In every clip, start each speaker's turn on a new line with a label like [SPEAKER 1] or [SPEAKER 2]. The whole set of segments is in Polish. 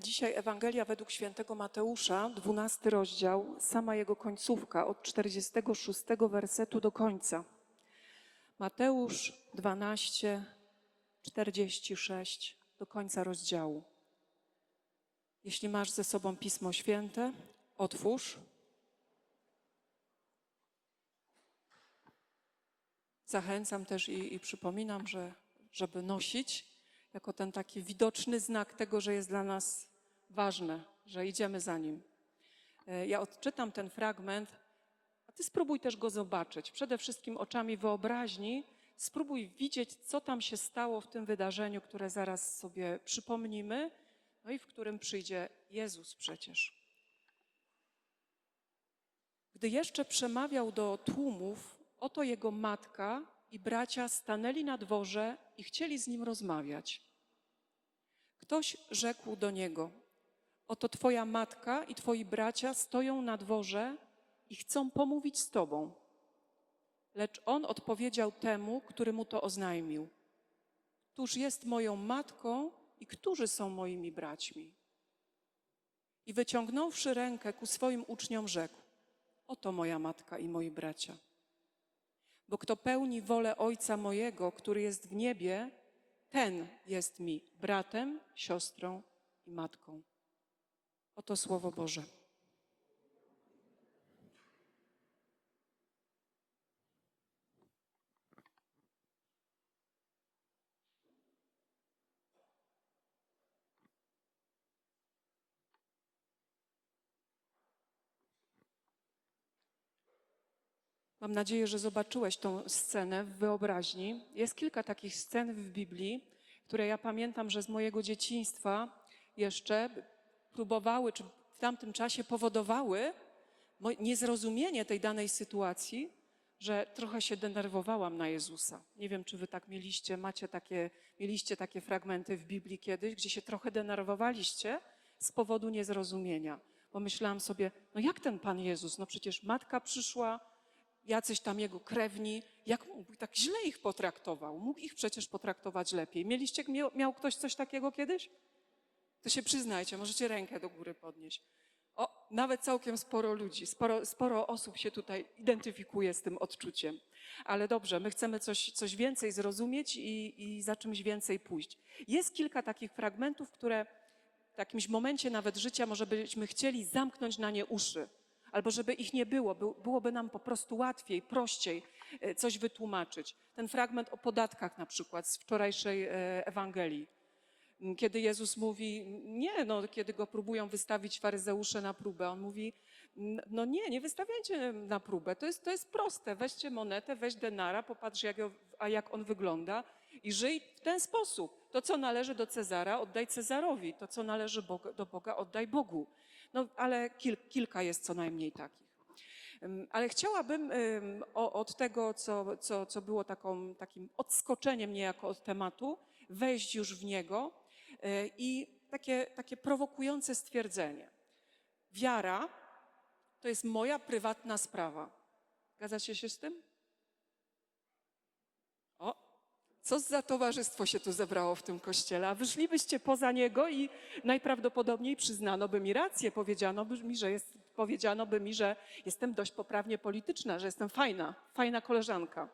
[SPEAKER 1] Dzisiaj Ewangelia według świętego Mateusza, 12 rozdział, sama jego końcówka, od 46 wersetu do końca. Mateusz 12, 46 do końca rozdziału. Jeśli masz ze sobą Pismo Święte, otwórz. Zachęcam też i, i przypominam, że żeby nosić jako ten taki widoczny znak tego, że jest dla nas ważne, że idziemy za nim. E, Ja odczytam ten fragment, a ty spróbuj też go zobaczyć. Przede wszystkim oczami wyobraźni spróbuj widzieć, co tam się stało w tym wydarzeniu, które zaraz sobie przypomnimy, no i w którym przyjdzie Jezus przecież. Gdy jeszcze przemawiał do tłumów, oto jego matka i bracia stanęli na dworze i chcieli z nim rozmawiać. Ktoś rzekł do niego: Oto twoja matka i twoi bracia stoją na dworze i chcą pomówić z tobą. Lecz on odpowiedział temu, który mu to oznajmił: Któż jest moją matką i którzy są moimi braćmi? I wyciągnąwszy rękę ku swoim uczniom, rzekł: Oto moja matka i moi bracia. Bo kto pełni wolę Ojca mojego, który jest w niebie, ten jest mi bratem, siostrą i matką. Oto Słowo Boże. Mam nadzieję, że zobaczyłeś tą scenę w wyobraźni. Jest kilka takich scen w Biblii, które ja pamiętam, że z mojego dzieciństwa jeszcze próbowały, czy w tamtym czasie powodowały niezrozumienie tej danej sytuacji, że trochę się denerwowałam na Jezusa. Nie wiem, czy wy tak mieliście, macie takie, mieliście takie fragmenty w Biblii kiedyś, gdzie się trochę denerwowaliście z powodu niezrozumienia. Bo myślałam sobie, no jak ten Pan Jezus, no przecież matka przyszła, jacyś tam jego krewni, jak mógł tak źle ich potraktował? Mógł ich przecież potraktować lepiej. Mieliście, miał ktoś coś takiego kiedyś? To się przyznajcie, możecie rękę do góry podnieść. O, nawet całkiem sporo ludzi, sporo, sporo osób się tutaj identyfikuje z tym odczuciem. Ale dobrze, my chcemy coś, coś więcej zrozumieć i, i za czymś więcej pójść. Jest kilka takich fragmentów, które w jakimś momencie nawet życia może byśmy chcieli zamknąć na nie uszy albo żeby ich nie było, Był- byłoby nam po prostu łatwiej, prościej e, coś wytłumaczyć. Ten fragment o podatkach na przykład z wczorajszej e, Ewangelii. Kiedy Jezus mówi, nie, no, kiedy go próbują wystawić faryzeusze na próbę, on mówi, "N- no nie, nie wystawiajcie na próbę, to jest, to jest proste, weźcie monetę, weź denara, popatrz jak, a jak on wygląda i żyj w ten sposób. To, co należy do Cezara, oddaj Cezarowi, to, co należy do Boga, oddaj Bogu. No, ale kil, kilka jest co najmniej takich. Ale chciałabym od tego, co, co, co było taką, takim odskoczeniem niejako od tematu, wejść już w niego i takie, takie prowokujące stwierdzenie. Wiara to jest moja prywatna sprawa. Zgadzacie się z tym? O, co za towarzystwo się tu zebrało w tym kościele, a wyszlibyście poza niego i najprawdopodobniej przyznano by mi rację, powiedziano by mi, że jest, powiedziano by mi, że jestem dość poprawnie polityczna, że jestem fajna, fajna koleżanka.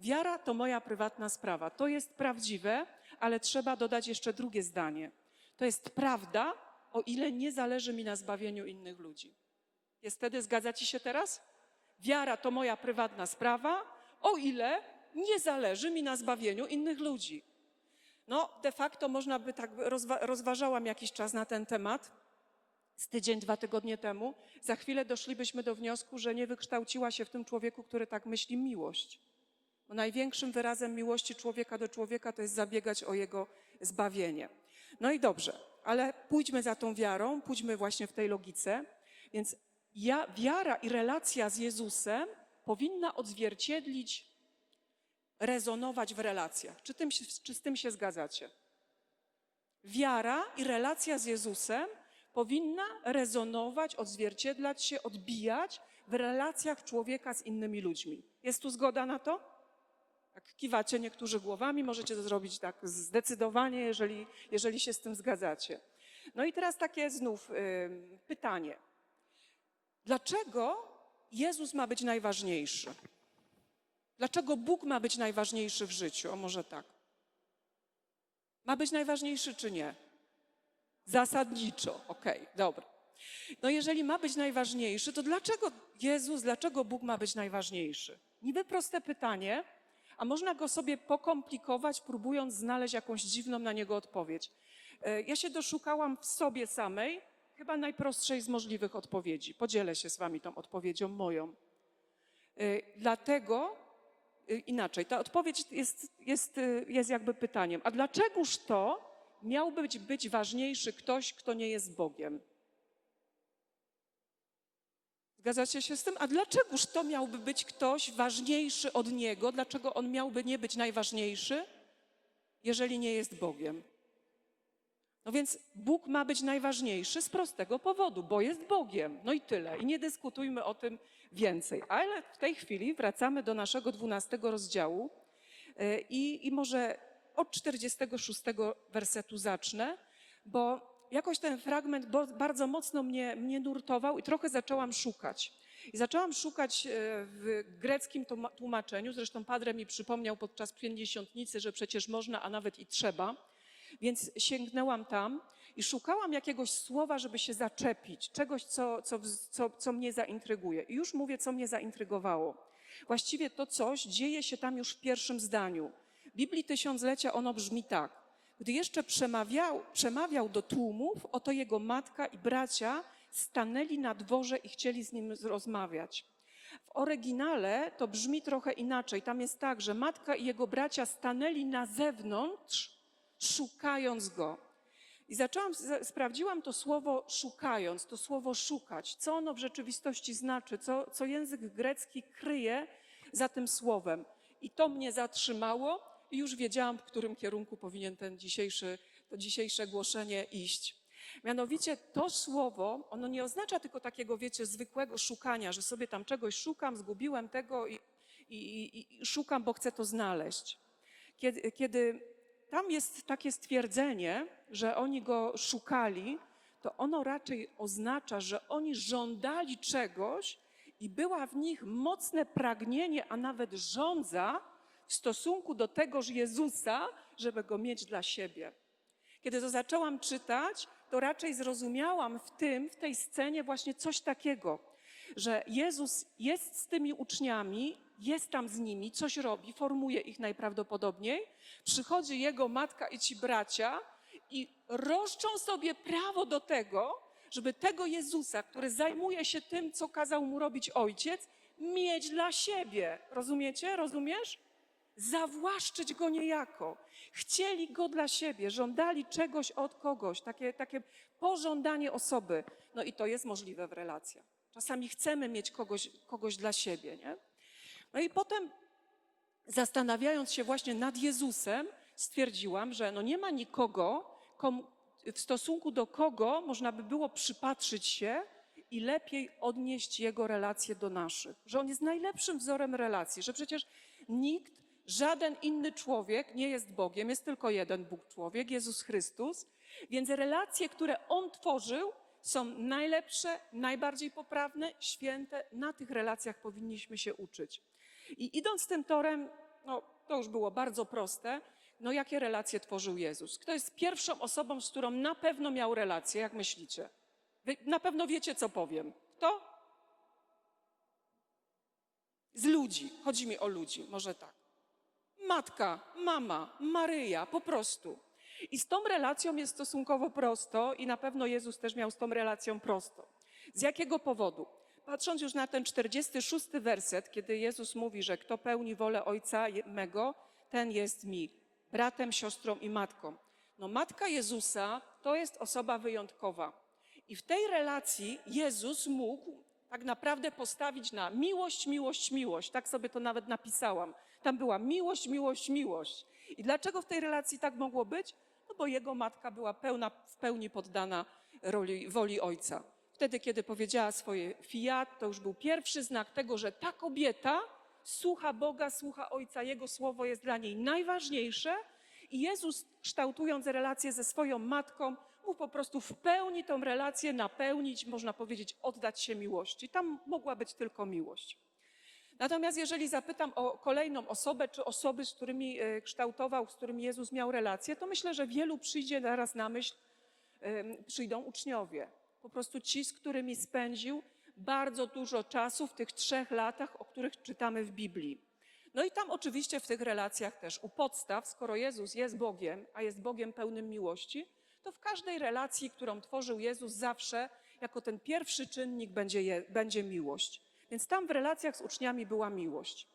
[SPEAKER 1] Wiara to moja prywatna sprawa. To jest prawdziwe, ale trzeba dodać jeszcze drugie zdanie. To jest prawda, o ile nie zależy mi na zbawieniu innych ludzi. Jest wtedy, zgadzacie się teraz? Wiara to moja prywatna sprawa, o ile nie zależy mi na zbawieniu innych ludzi. No, de facto można by tak, rozwa- rozważałam jakiś czas na ten temat, z tydzień, dwa tygodnie temu. Za chwilę doszlibyśmy do wniosku, że nie wykształciła się w tym człowieku, który tak myśli, miłość. Bo największym wyrazem miłości człowieka do człowieka to jest zabiegać o jego zbawienie. No i dobrze, ale pójdźmy za tą wiarą, pójdźmy właśnie w tej logice. Więc ja, wiara i relacja z Jezusem powinna odzwierciedlić, rezonować w relacjach. Czy, tym, czy z tym się zgadzacie? Wiara i relacja z Jezusem powinna rezonować, odzwierciedlać się, odbijać w relacjach człowieka z innymi ludźmi. Jest tu zgoda na to? Tak kiwacie niektórzy głowami, możecie to zrobić tak zdecydowanie, jeżeli, jeżeli się z tym zgadzacie. No i teraz takie znów ym, pytanie. Dlaczego Jezus ma być najważniejszy? Dlaczego Bóg ma być najważniejszy w życiu? O może tak. Ma być najważniejszy czy nie? Zasadniczo, okej, dobra. No jeżeli ma być najważniejszy, to dlaczego Jezus, dlaczego Bóg ma być najważniejszy? Niby proste pytanie, a można go sobie pokomplikować, próbując znaleźć jakąś dziwną na niego odpowiedź. E, Ja się doszukałam w sobie samej chyba najprostszej z możliwych odpowiedzi. Podzielę się z wami tą odpowiedzią moją. E, Dlatego, e, inaczej, ta odpowiedź jest, jest, jest jakby pytaniem, a dlaczegoż to miałby być, być ważniejszy ktoś, kto nie jest Bogiem? Zgadzacie się z tym? A dlaczegoż to miałby być ktoś ważniejszy od niego? Dlaczego on miałby nie być najważniejszy, jeżeli nie jest Bogiem? No więc Bóg ma być najważniejszy z prostego powodu, bo jest Bogiem. No i tyle. I nie dyskutujmy o tym więcej. Ale w tej chwili wracamy do naszego 12 rozdziału e, i, i może od 46 wersetu zacznę, bo jakoś ten fragment bardzo mocno mnie, mnie nurtował i trochę zaczęłam szukać. I zaczęłam szukać e, w greckim tłuma- tłumaczeniu, zresztą Padre mi przypomniał podczas pięćdziesiątnicy, że przecież można, a nawet i trzeba. Więc sięgnęłam tam i szukałam jakiegoś słowa, żeby się zaczepić, czegoś, co, co, co, co mnie zaintryguje. I już mówię, co mnie zaintrygowało. Właściwie to coś dzieje się tam już w pierwszym zdaniu. Biblii Tysiąclecia ono brzmi tak. Gdy jeszcze przemawiał, przemawiał do tłumów, oto jego matka i bracia stanęli na dworze i chcieli z nim rozmawiać. W oryginale to brzmi trochę inaczej. Tam jest tak, że matka i jego bracia stanęli na zewnątrz, szukając go. I zaczęłam, sprawdziłam to słowo szukając, to słowo szukać, co ono w rzeczywistości znaczy, co, co język grecki kryje za tym słowem. I to mnie zatrzymało i już wiedziałam, w którym kierunku powinien ten dzisiejszy, to dzisiejsze głoszenie iść. Mianowicie to słowo, ono nie oznacza tylko takiego, wiecie, zwykłego szukania, że sobie tam czegoś szukam, zgubiłem tego i, i, i, szukam, bo chcę to znaleźć. Kiedy, kiedy tam jest takie stwierdzenie, że oni go szukali, to ono raczej oznacza, że oni żądali czegoś i była w nich mocne pragnienie, a nawet żądza w stosunku do tegoż Jezusa, żeby go mieć dla siebie. Kiedy to zaczęłam czytać, to raczej zrozumiałam w tym, w tej scenie właśnie coś takiego, że Jezus jest z tymi uczniami, jest tam z nimi, coś robi, formuje ich najprawdopodobniej. Przychodzi jego matka i ci bracia i roszczą sobie prawo do tego, żeby tego Jezusa, który zajmuje się tym, co kazał mu robić ojciec, mieć dla siebie. Rozumiecie? Rozumiesz? Zawłaszczyć go niejako. Chcieli go dla siebie, żądali czegoś od kogoś, takie, takie pożądanie osoby. No i to jest możliwe w relacjach. Czasami chcemy mieć kogoś, kogoś dla siebie, nie? No i potem zastanawiając się właśnie nad Jezusem, stwierdziłam, że no nie ma nikogo, komu, w stosunku do kogo można by było przypatrzyć się i lepiej odnieść jego relacje do naszych. Że on jest najlepszym wzorem relacji, że przecież nikt, żaden inny człowiek nie jest Bogiem, jest tylko jeden Bóg człowiek, Jezus Chrystus. Więc relacje, które on tworzył, są najlepsze, najbardziej poprawne, święte. Na tych relacjach powinniśmy się uczyć. I idąc tym torem, no to już było bardzo proste, no jakie relacje tworzył Jezus? Kto jest pierwszą osobą, z którą na pewno miał relacje, jak myślicie? Wy na pewno wiecie, co powiem. Kto? Z ludzi. Chodzi mi o ludzi, może tak. Matka, mama, Maryja, po prostu. I z tą relacją jest stosunkowo prosto i na pewno Jezus też miał z tą relacją prosto. Z jakiego powodu? Patrząc już na ten 46 werset, kiedy Jezus mówi, że kto pełni wolę Ojca mego, ten jest mi bratem, siostrą i matką. No matka Jezusa to jest osoba wyjątkowa. I w tej relacji Jezus mógł tak naprawdę postawić na miłość, miłość, miłość. Tak sobie to nawet napisałam. Tam była miłość, miłość, miłość. I dlaczego w tej relacji tak mogło być? No bo jego matka była pełna, w pełni poddana roli, woli ojca. Wtedy, kiedy powiedziała swoje fiat, to już był pierwszy znak tego, że ta kobieta słucha Boga, słucha Ojca, Jego słowo jest dla niej najważniejsze. I Jezus, kształtując relację ze swoją matką, mógł po prostu w pełni tą relację napełnić, można powiedzieć, oddać się miłości. Tam mogła być tylko miłość. Natomiast jeżeli zapytam o kolejną osobę, czy osoby, z którymi e, kształtował, z którymi Jezus miał relacje, to myślę, że wielu przyjdzie naraz na myśl, przyjdą uczniowie. Po prostu ci, z którymi spędził bardzo dużo czasu w tych trzech latach, o których czytamy w Biblii. No i tam oczywiście w tych relacjach też u podstaw, skoro Jezus jest Bogiem, a jest Bogiem pełnym miłości, to w każdej relacji, którą tworzył Jezus, zawsze jako ten pierwszy czynnik będzie, będzie miłość. Więc tam w relacjach z uczniami była miłość.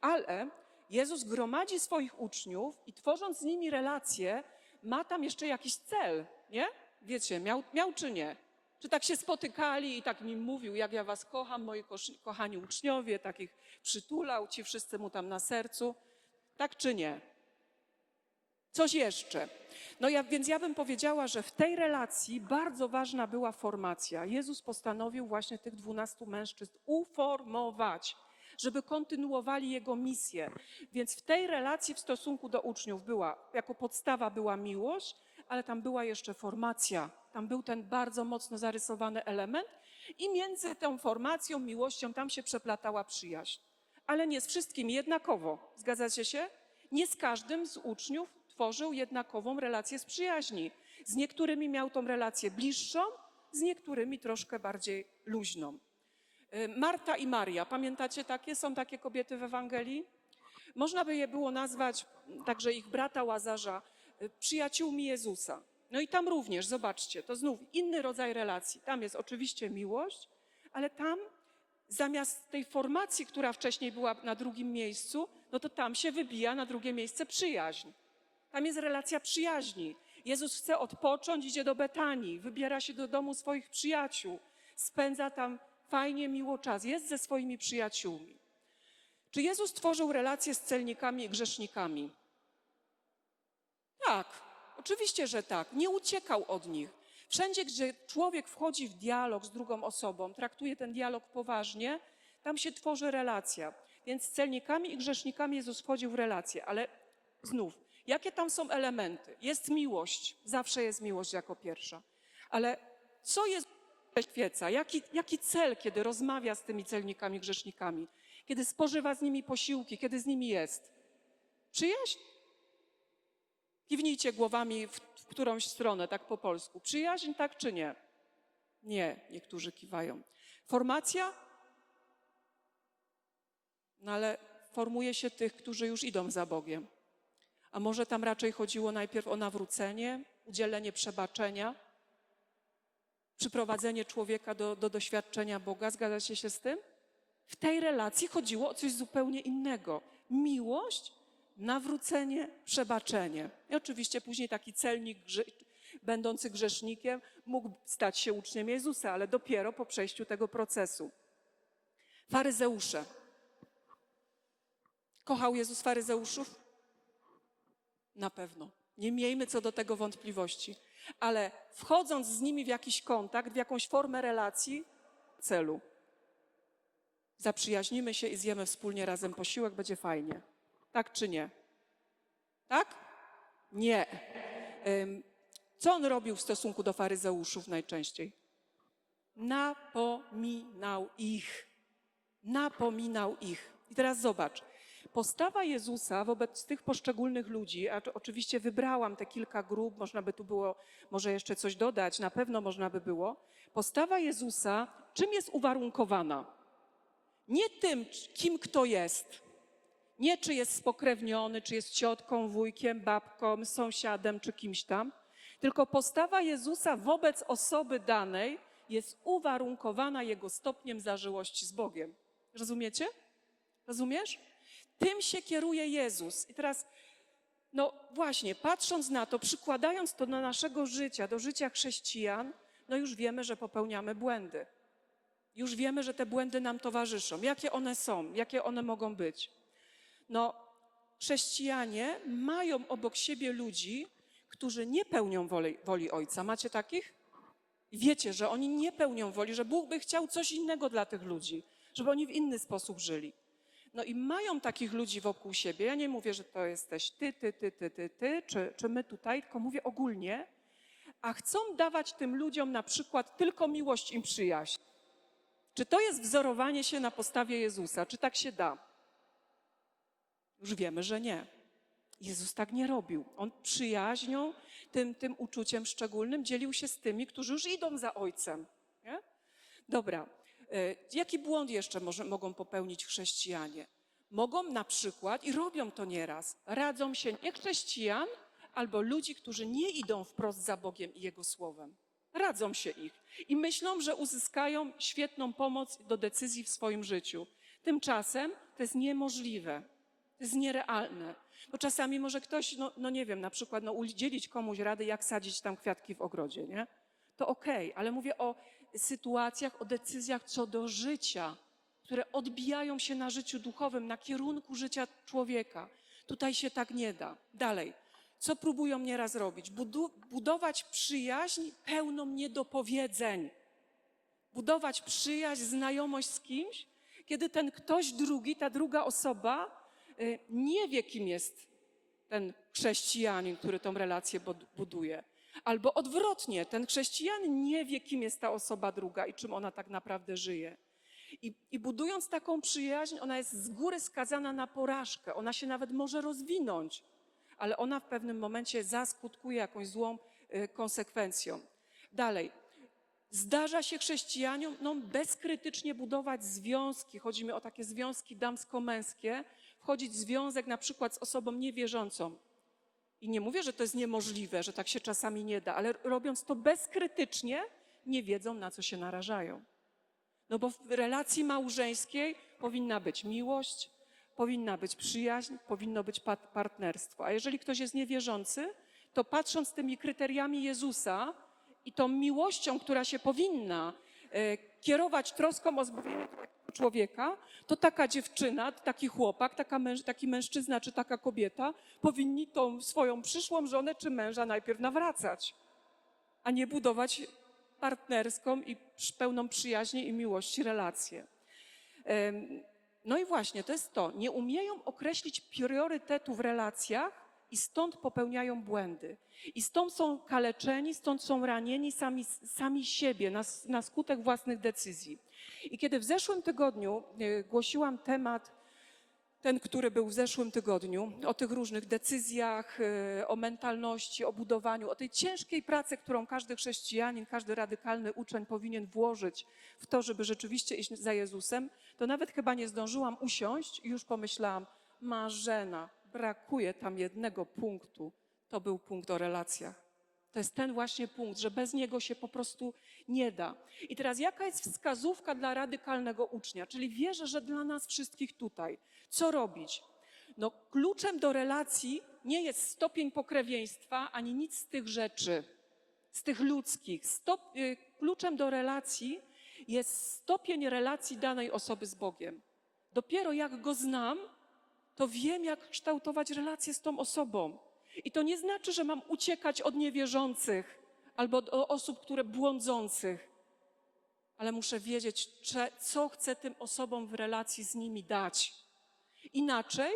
[SPEAKER 1] Ale Jezus gromadzi swoich uczniów i tworząc z nimi relacje, ma tam jeszcze jakiś cel, nie? Wiecie, miał, miał czy nie? Czy tak się spotykali i tak mi mówił, jak ja was kocham, moi kochani uczniowie, takich przytulał, ci wszyscy mu tam na sercu. Tak czy nie? Coś jeszcze. No ja, więc ja bym powiedziała, że w tej relacji bardzo ważna była formacja. Jezus postanowił właśnie tych dwunastu mężczyzn uformować, żeby kontynuowali jego misję. Więc w tej relacji w stosunku do uczniów była, jako podstawa była miłość, ale tam była jeszcze formacja. Tam był ten bardzo mocno zarysowany element i między tą formacją, miłością tam się przeplatała przyjaźń. Ale nie z wszystkim jednakowo. Zgadzacie się? Nie z każdym z uczniów tworzył jednakową relację z przyjaźni. Z niektórymi miał tą relację bliższą, z niektórymi troszkę bardziej luźną. Y, Marta i Maria, pamiętacie takie? Są takie kobiety w Ewangelii? Można by je było nazwać, także ich brata Łazarza, y, przyjaciółmi Jezusa. No i tam również, zobaczcie, to znów inny rodzaj relacji. Tam jest oczywiście miłość, ale tam zamiast tej formacji, która wcześniej była na drugim miejscu, no to tam się wybija na drugie miejsce przyjaźń. Tam jest relacja przyjaźni. Jezus chce odpocząć, idzie do Betanii, wybiera się do domu swoich przyjaciół, spędza tam fajnie, miło czas, jest ze swoimi przyjaciółmi. Czy Jezus tworzył relacje z celnikami i grzesznikami? Tak, oczywiście, że tak. Nie uciekał od nich. Wszędzie, gdzie człowiek wchodzi w dialog z drugą osobą, traktuje ten dialog poważnie, tam się tworzy relacja. Więc z celnikami i grzesznikami Jezus wchodził w relacje, ale znów, jakie tam są elementy? Jest miłość, zawsze jest miłość jako pierwsza. Ale co jest świeca? Jaki, jaki cel, kiedy rozmawia z tymi celnikami, grzesznikami? Kiedy spożywa z nimi posiłki, kiedy z nimi jest? Przyjaźń? Kiwnijcie głowami w, w którąś stronę, tak po polsku. Przyjaźń, tak czy nie? Nie, niektórzy kiwają. Formacja? No ale formuje się tych, którzy już idą za Bogiem. A może tam raczej chodziło najpierw o nawrócenie, udzielenie przebaczenia, przyprowadzenie człowieka do, do doświadczenia Boga. Zgadzacie się z tym? W tej relacji chodziło o coś zupełnie innego. Miłość, nawrócenie, przebaczenie. I oczywiście później taki celnik, będący grzesznikiem, mógł stać się uczniem Jezusa, ale dopiero po przejściu tego procesu. Faryzeusze. Kochał Jezus faryzeuszów? Na pewno. Nie miejmy co do tego wątpliwości. Ale wchodząc z nimi w jakiś kontakt, w jakąś formę relacji, celu. Zaprzyjaźnimy się i zjemy wspólnie razem posiłek, będzie fajnie. Tak czy nie? Tak? Nie. Co on robił w stosunku do faryzeuszów najczęściej? Napominał ich. Napominał ich. I teraz zobacz. Postawa Jezusa wobec tych poszczególnych ludzi, a oczywiście wybrałam te kilka grup, można by tu było może jeszcze coś dodać, na pewno można by było. Postawa Jezusa czym jest uwarunkowana? Nie tym, kim kto jest, nie czy jest spokrewniony, czy jest ciotką, wujkiem, babką, sąsiadem, czy kimś tam, tylko postawa Jezusa wobec osoby danej jest uwarunkowana jego stopniem zażyłości z Bogiem. Rozumiecie? Rozumiesz? Tym się kieruje Jezus. I teraz, no właśnie, patrząc na to, przykładając to do naszego życia, do życia chrześcijan, no już wiemy, że popełniamy błędy. Już wiemy, że te błędy nam towarzyszą. Jakie one są? Jakie one mogą być? No, chrześcijanie mają obok siebie ludzi, którzy nie pełnią woli, woli Ojca. Macie takich? I wiecie, że oni nie pełnią woli, że Bóg by chciał coś innego dla tych ludzi, żeby oni w inny sposób żyli. No i mają takich ludzi wokół siebie. Ja nie mówię, że to jesteś ty, ty, ty, ty, ty, ty, czy, czy my tutaj, tylko mówię ogólnie. a chcą dawać tym ludziom na przykład tylko miłość i przyjaźń. Czy to jest wzorowanie się na postawie Jezusa? Czy tak się da? Już wiemy, że nie. Jezus tak nie robił. On przyjaźnią, tym, tym uczuciem szczególnym dzielił się z tymi, którzy już idą za Ojcem. Nie? Dobra. E, Jaki błąd jeszcze może, mogą popełnić chrześcijanie? Mogą na przykład, i robią to nieraz, radzą się nie chrześcijan, albo ludzi, którzy nie idą wprost za Bogiem i Jego Słowem. Radzą się ich i myślą, że uzyskają świetną pomoc do decyzji w swoim życiu. Tymczasem to jest niemożliwe, to jest nierealne. Bo czasami może ktoś, no, no nie wiem, na przykład no, udzielić komuś rady, jak sadzić tam kwiatki w ogrodzie, nie? To okej, ale mówię o sytuacjach, o decyzjach co do życia, które odbijają się na życiu duchowym, na kierunku życia człowieka. Tutaj się tak nie da. Dalej. Co próbują nieraz robić? Budu- budować przyjaźń pełną niedopowiedzeń. Budować przyjaźń, znajomość z kimś, kiedy ten ktoś drugi, ta druga osoba y, nie wie, kim jest ten chrześcijanin, który tą relację buduje. Albo odwrotnie, ten chrześcijanin nie wie, kim jest ta osoba druga i czym ona tak naprawdę żyje. I, I budując taką przyjaźń, ona jest z góry skazana na porażkę. Ona się nawet może rozwinąć, ale ona w pewnym momencie zaskutkuje jakąś złą y, konsekwencją. Dalej. Zdarza się chrześcijaniom no, bezkrytycznie budować związki. Chodzi mi o takie związki damsko-męskie, wchodzić w związek na przykład z osobą niewierzącą. I nie mówię, że to jest niemożliwe, że tak się czasami nie da, ale robiąc to bezkrytycznie, nie wiedzą, na co się narażają. No bo w relacji małżeńskiej powinna być miłość, powinna być przyjaźń, powinno być partnerstwo. A jeżeli ktoś jest niewierzący, to patrząc tymi kryteriami Jezusa i tą miłością, która się powinna e, kierować troską o zbawienie człowieka, to taka dziewczyna, taki chłopak, taka męż, taki mężczyzna czy taka kobieta powinni tą swoją przyszłą żonę czy męża najpierw nawracać, a nie budować partnerską i pełną przyjaźni i miłości relację. No i właśnie, to jest to. Nie umieją określić priorytetu w relacjach i stąd popełniają błędy. I stąd są kaleczeni, stąd są ranieni sami, sami siebie na, na skutek własnych decyzji. I kiedy w zeszłym tygodniu e, głosiłam temat, ten, który był w zeszłym tygodniu, o tych różnych decyzjach, e, o mentalności, o budowaniu, o tej ciężkiej pracy, którą każdy chrześcijanin, każdy radykalny uczeń powinien włożyć w to, żeby rzeczywiście iść za Jezusem, to nawet chyba nie zdążyłam usiąść i już pomyślałam, Marzena, brakuje tam jednego punktu. To był punkt o relacjach. To jest ten właśnie punkt, że bez niego się po prostu nie da. I teraz jaka jest wskazówka dla radykalnego ucznia? Czyli wierzę, że dla nas wszystkich tutaj. Co robić? No, kluczem do relacji nie jest stopień pokrewieństwa ani nic z tych rzeczy, z tych ludzkich. Stop, y, kluczem do relacji jest stopień relacji danej osoby z Bogiem. Dopiero jak go znam, to wiem, jak kształtować relacje z tą osobą. I to nie znaczy, że mam uciekać od niewierzących albo od osób, które błądzących, ale muszę wiedzieć, co chcę tym osobom w relacji z nimi dać. Inaczej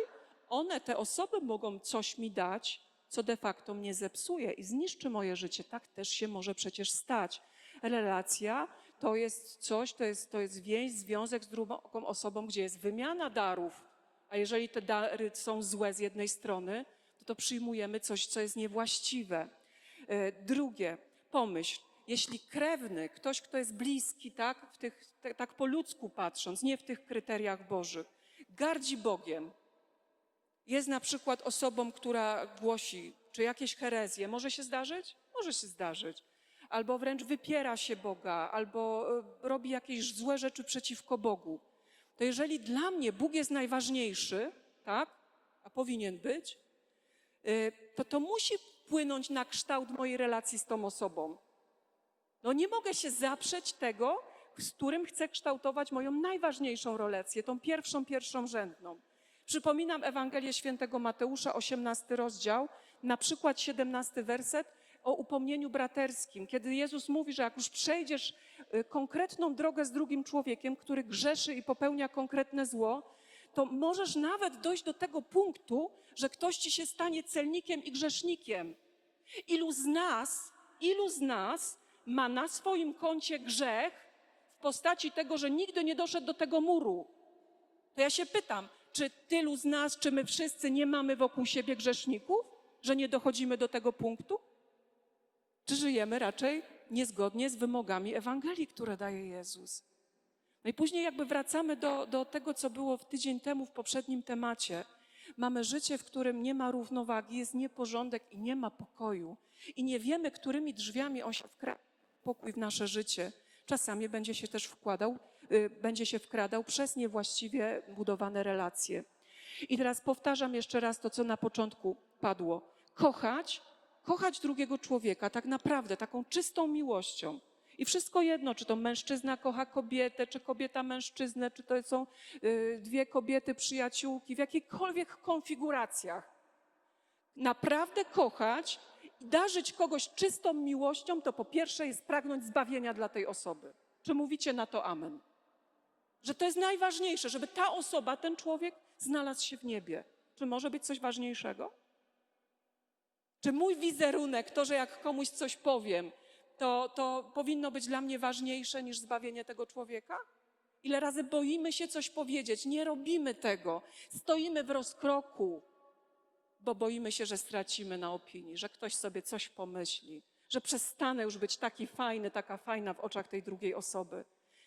[SPEAKER 1] one, te osoby, mogą coś mi dać, co de facto mnie zepsuje i zniszczy moje życie. Tak też się może przecież stać. Relacja to jest coś, to jest, to jest więź, związek z drugą osobą, gdzie jest wymiana darów. A jeżeli te dary są złe z jednej strony, to, to przyjmujemy coś, co jest niewłaściwe. E, Drugie, pomyśl, jeśli krewny, ktoś, kto jest bliski, tak, w tych, tak po ludzku patrząc, nie w tych kryteriach Bożych, gardzi Bogiem, jest na przykład osobą, która głosi, czy jakieś herezje, może się zdarzyć? Może się zdarzyć. Albo wręcz wypiera się Boga, albo e, robi jakieś złe rzeczy przeciwko Bogu. To jeżeli dla mnie Bóg jest najważniejszy, tak, a powinien być, y, to to musi wpłynąć na kształt mojej relacji z tą osobą. No nie mogę się zaprzeć tego, z którym chcę kształtować moją najważniejszą relację, tą pierwszą, pierwszą rzędną. Przypominam Ewangelię Świętego Mateusza, 18 rozdział, na przykład 17 werset o upomnieniu braterskim, kiedy Jezus mówi, że jak już przejdziesz y, konkretną drogę z drugim człowiekiem, który grzeszy i popełnia konkretne zło, to możesz nawet dojść do tego punktu, że ktoś ci się stanie celnikiem i grzesznikiem. Ilu z nas ilu z nas ma na swoim koncie grzech w postaci tego, że nigdy nie doszedł do tego muru? To ja się pytam, czy tylu z nas, czy my wszyscy nie mamy wokół siebie grzeszników, że nie dochodzimy do tego punktu? Czy żyjemy raczej niezgodnie z wymogami Ewangelii, które daje Jezus? No i później jakby wracamy do, do tego, co było w tydzień temu w poprzednim temacie. Mamy życie, w którym nie ma równowagi, jest nieporządek i nie ma pokoju. I nie wiemy, którymi drzwiami on się wkradł pokój w nasze życie. Czasami będzie się też wkładał, y, będzie się wkradał przez niewłaściwie budowane relacje. I teraz powtarzam jeszcze raz to, co na początku padło. Kochać, kochać drugiego człowieka tak naprawdę, taką czystą miłością. I wszystko jedno, czy to mężczyzna kocha kobietę, czy kobieta mężczyznę, czy to są y, dwie kobiety przyjaciółki, w jakichkolwiek konfiguracjach. Naprawdę kochać i darzyć kogoś czystą miłością, to po pierwsze jest pragnąć zbawienia dla tej osoby. Czy mówicie na to amen? Że to jest najważniejsze, żeby ta osoba, ten człowiek znalazł się w niebie. Czy może być coś ważniejszego? Czy mój wizerunek, to, że jak komuś coś powiem, to, to powinno być dla mnie ważniejsze niż zbawienie tego człowieka? Ile razy boimy się coś powiedzieć, nie robimy tego, stoimy w rozkroku, bo boimy się, że stracimy na opinii, że ktoś sobie coś pomyśli, że przestanę już być taki fajny, taka fajna w oczach tej drugiej osoby.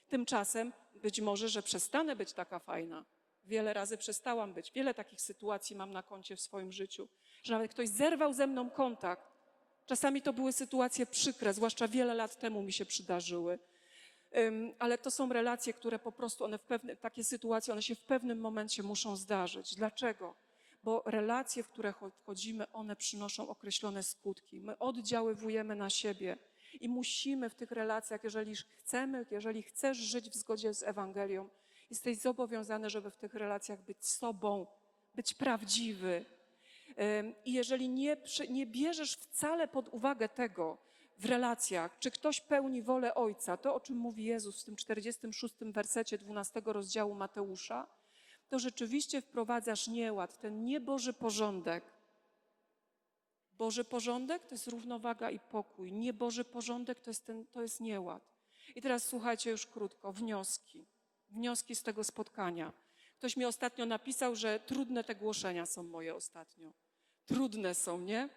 [SPEAKER 1] Tymczasem być może, że przestanę być taka fajna. Wiele razy przestałam być. Wiele takich sytuacji mam na koncie w swoim życiu, że nawet ktoś zerwał ze mną kontakt. Czasami to były sytuacje przykre, zwłaszcza wiele lat temu mi się przydarzyły. Ale to są relacje, które po prostu one w pewne, takie sytuacje, one się w pewnym momencie muszą zdarzyć. Dlaczego? Bo relacje, w które wchodzimy, one przynoszą określone skutki. My oddziaływujemy na siebie i musimy w tych relacjach, jeżeli chcemy, jeżeli chcesz żyć w zgodzie z Ewangelią, jesteś zobowiązany, żeby w tych relacjach być sobą, być prawdziwy. I jeżeli nie, nie bierzesz wcale pod uwagę tego w relacjach, czy ktoś pełni wolę Ojca, to o czym mówi Jezus w tym 46 wersecie 12 rozdziału Mateusza, to rzeczywiście wprowadzasz nieład, ten nieboży porządek. Boży porządek to jest równowaga i pokój. Nieboży porządek to jest, ten, to jest nieład. I teraz słuchajcie już krótko, wnioski. Wnioski z tego spotkania. Ktoś mi ostatnio napisał, że trudne te głoszenia są moje ostatnio. Trudne są, nie?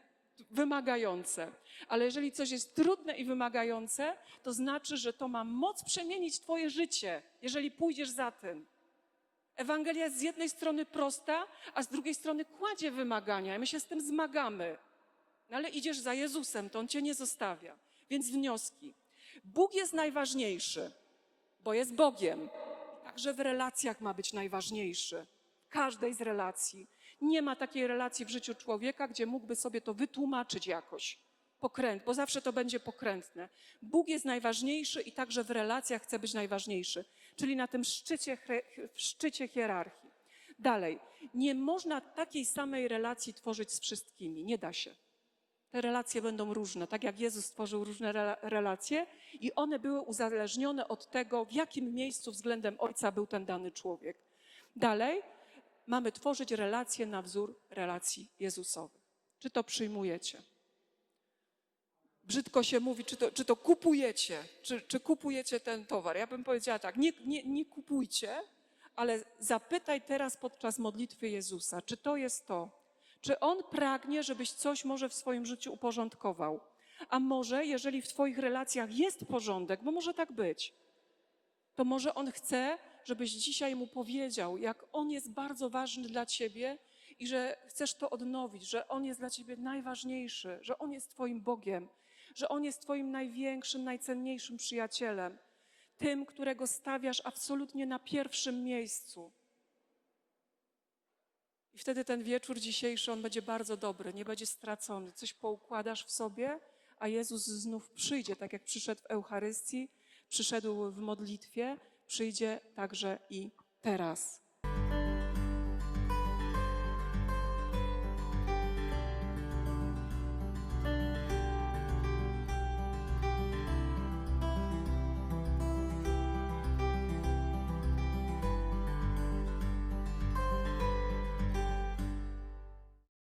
[SPEAKER 1] Wymagające. Ale jeżeli coś jest trudne i wymagające, to znaczy, że to ma moc przemienić Twoje życie, jeżeli pójdziesz za tym. Ewangelia jest z jednej strony prosta, a z drugiej strony kładzie wymagania i my się z tym zmagamy. No ale idziesz za Jezusem, to On cię nie zostawia. Więc wnioski. Bóg jest najważniejszy, bo jest Bogiem. Także w relacjach ma być najważniejszy. W każdej z relacji. Nie ma takiej relacji w życiu człowieka, gdzie mógłby sobie to wytłumaczyć jakoś. Pokręt, bo zawsze to będzie pokrętne. Bóg jest najważniejszy i także w relacjach chce być najważniejszy, czyli na tym szczycie, w szczycie hierarchii. Dalej, nie można takiej samej relacji tworzyć z wszystkimi, nie da się. Te relacje będą różne, tak jak Jezus stworzył różne rela- relacje i one były uzależnione od tego, w jakim miejscu względem Ojca był ten dany człowiek. Dalej, mamy tworzyć relacje na wzór relacji Jezusowych. Czy to przyjmujecie? brzydko się mówi, czy to, czy to kupujecie, czy, czy kupujecie ten towar. Ja bym powiedziała tak, nie, nie, nie kupujcie, ale zapytaj teraz podczas modlitwy Jezusa, czy to jest to, czy On pragnie, żebyś coś może w swoim życiu uporządkował. A może, jeżeli w Twoich relacjach jest porządek, bo może tak być, to może On chce, żebyś dzisiaj Mu powiedział, jak On jest bardzo ważny dla Ciebie i że chcesz to odnowić, że On jest dla Ciebie najważniejszy, że On jest Twoim Bogiem, że On jest Twoim największym, najcenniejszym przyjacielem, tym, którego stawiasz absolutnie na pierwszym miejscu. I wtedy ten wieczór dzisiejszy, on będzie bardzo dobry, nie będzie stracony. Coś poukładasz w sobie, a Jezus znów przyjdzie, tak jak przyszedł w Eucharystii, przyszedł w modlitwie, przyjdzie także i teraz.